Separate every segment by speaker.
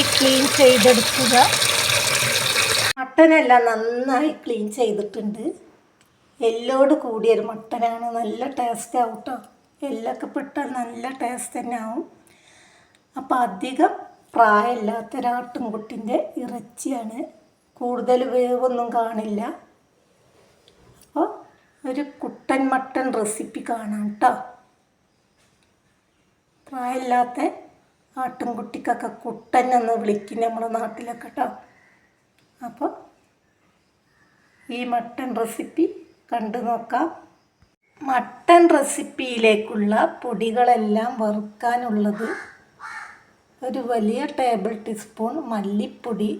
Speaker 1: നന്നായി ക്ലീൻ ചെയ്തെടുക്കുക. മട്ടനെല്ലാം നന്നായി ക്ലീൻ ചെയ്തിട്ടുണ്ട്. എല്ലോട് കൂടിയൊരു മട്ടനാണ്. നല്ല ടേസ്റ്റ് ആവും കേട്ടോ എല്ലൊക്കെ പെട്ടാൽ നല്ല ടേസ്റ്റ് തന്നെ ആവും. അപ്പം അധികം പ്രായമില്ലാത്ത ഒരാട്ടുംകുട്ടിന്റെ ഇറച്ചിയാണ്. കൂടുതൽ വേവൊന്നും കാണില്ല. അപ്പോൾ ഒരു കുട്ടൻ മട്ടൻ റെസിപ്പി കാണാം കേട്ടോ പ്രായമില്ലാത്ത ആട്ടിൻകുട്ടിക്കൊക്കെ കുട്ടൻ എന്ന് വിളിക്കും നമ്മളെ നാട്ടിലൊക്കെ കേട്ടോ അപ്പോൾ ഈ മട്ടൻ റെസിപ്പി കണ്ടു നോക്കാം. മട്ടൻ റെസിപ്പിയിലേക്കുള്ള പൊടികളെല്ലാം വറുക്കാനുള്ളത് ഒരു വലിയ ടേബിൾ ടീസ്പൂൺ മല്ലിപ്പൊടി.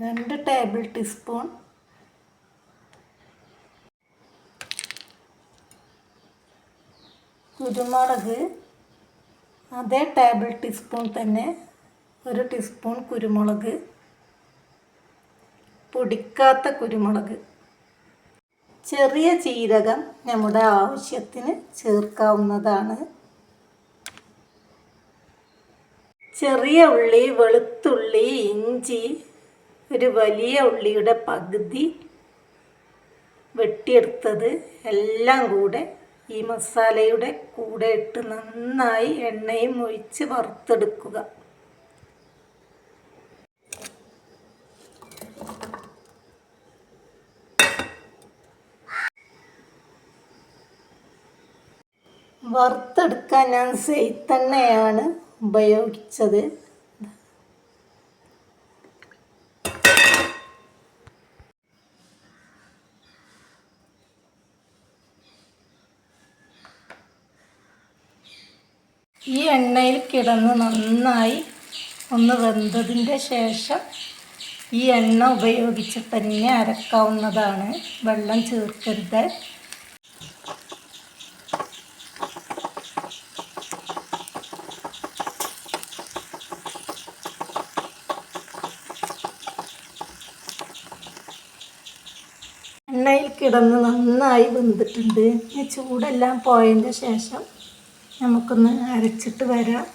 Speaker 1: രണ്ട് ടേബിൾ ടീസ്പൂൺ കുരുമുളക് അതേ ടേബിൾ ടീസ്പൂൺ തന്നെ ഒരു ടീസ്പൂൺ കുരുമുളക് പൊടിക്കാത്ത കുരുമുളക്. ചെറിയ ജീരകം നമ്മുടെ ആവശ്യത്തിന് ചേർക്കാവുന്നതാണ്. ചെറിയ ഉള്ളി വെളുത്തുള്ളി ഇഞ്ചി ഒരു വലിയ ഉള്ളിയുടെ പകുതി വെട്ടിയെടുത്തത് എല്ലാം കൂടെ ഈ മസാലയുടെ കൂടെ ഇട്ട് നന്നായി എണ്ണയും ഒഴിച്ച് വറുത്തെടുക്കുക. വറുത്തെടുക്കാൻ ഞാൻ സെയ്ത്തെണ്ണയാണ് ഉപയോഗിച്ചത്. ഈ എണ്ണയിൽ കിടന്ന് നന്നായി ഒന്ന് വെന്തതിന്റെ ശേഷം ഈ എണ്ണ ഉപയോഗിച്ച് തന്നെ അരക്കാവുന്നതാണ്. വെള്ളം ചേർക്കരുത്. എണ്ണയിൽ കിടന്ന് നന്നായി വെന്തിട്ടുണ്ട്. ചൂടെല്ലാം പോയതിന്റെ ശേഷം നമുക്കൊന്ന് അരച്ചിട്ട് വരാം.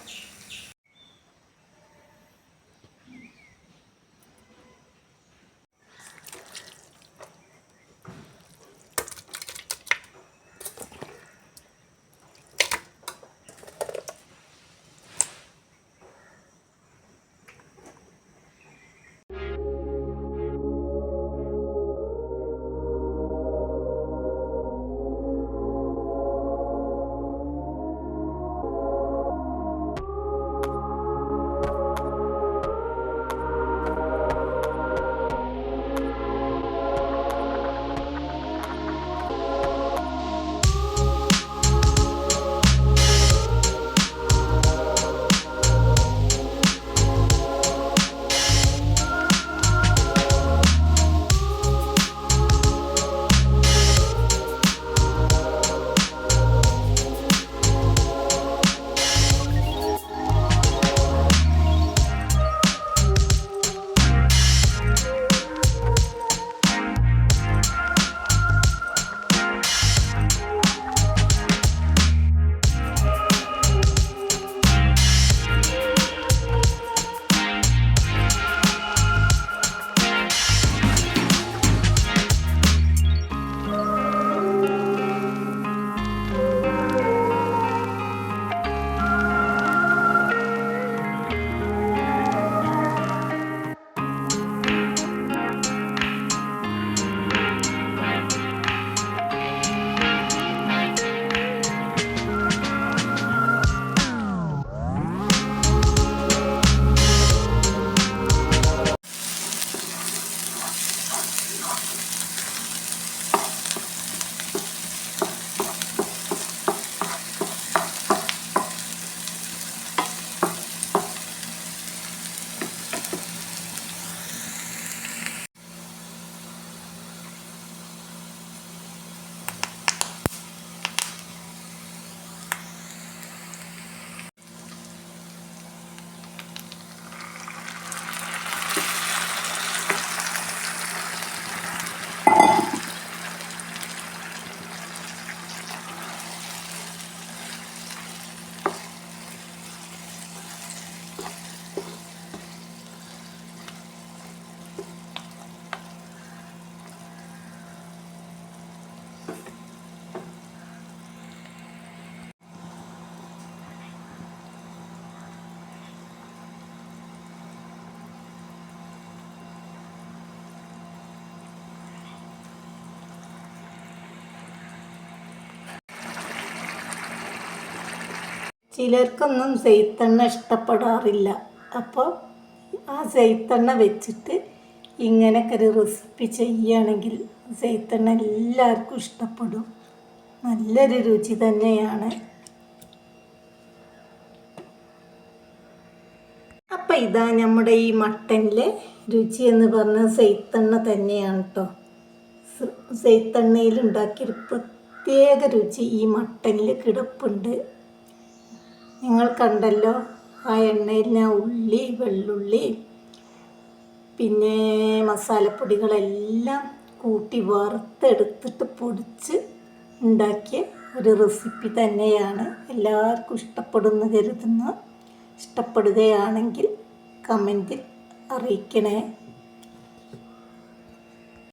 Speaker 1: ചിലർക്കൊന്നും സെയ്ത്തെണ്ണ ഇഷ്ടപ്പെടാറില്ല. അപ്പോൾ ആ സെയ്ത്തെണ്ണ വെച്ചിട്ട് ഇങ്ങനെയൊക്കെ ഒരു റെസിപ്പി ചെയ്യുകയാണെങ്കിൽ സെയ്ത്തെണ്ണ എല്ലാവർക്കും ഇഷ്ടപ്പെടും. നല്ലൊരു രുചി തന്നെയാണ്. അപ്പം ഇതാ നമ്മുടെ ഈ മട്ടനിലെ രുചി എന്ന് പറഞ്ഞ സെയ്ത്തെണ്ണ തന്നെയാണ് കേട്ടോ സെയ്ത്തെണ്ണയിൽ ഉണ്ടാക്കിയൊരു പ്രത്യേക രുചി ഈ മട്ടനിൽ കിടപ്പുണ്ട്. നിങ്ങൾ കണ്ടല്ലോ ആ എണ്ണയിൽ ഞാൻ ഉള്ളി വെള്ളുള്ളി പിന്നെ മസാലപ്പൊടികളെല്ലാം കൂട്ടി വറുത്തെടുത്തിട്ട് പൊടിച്ച് ഉണ്ടാക്കിയ ഒരു റെസിപ്പി തന്നെയാണ് എല്ലാവർക്കും ഇഷ്ടപ്പെടുന്ന കരുതുന്നു. ഇഷ്ടപ്പെടുകയാണെങ്കിൽ കമന്റിൽ അറിയിക്കണേ.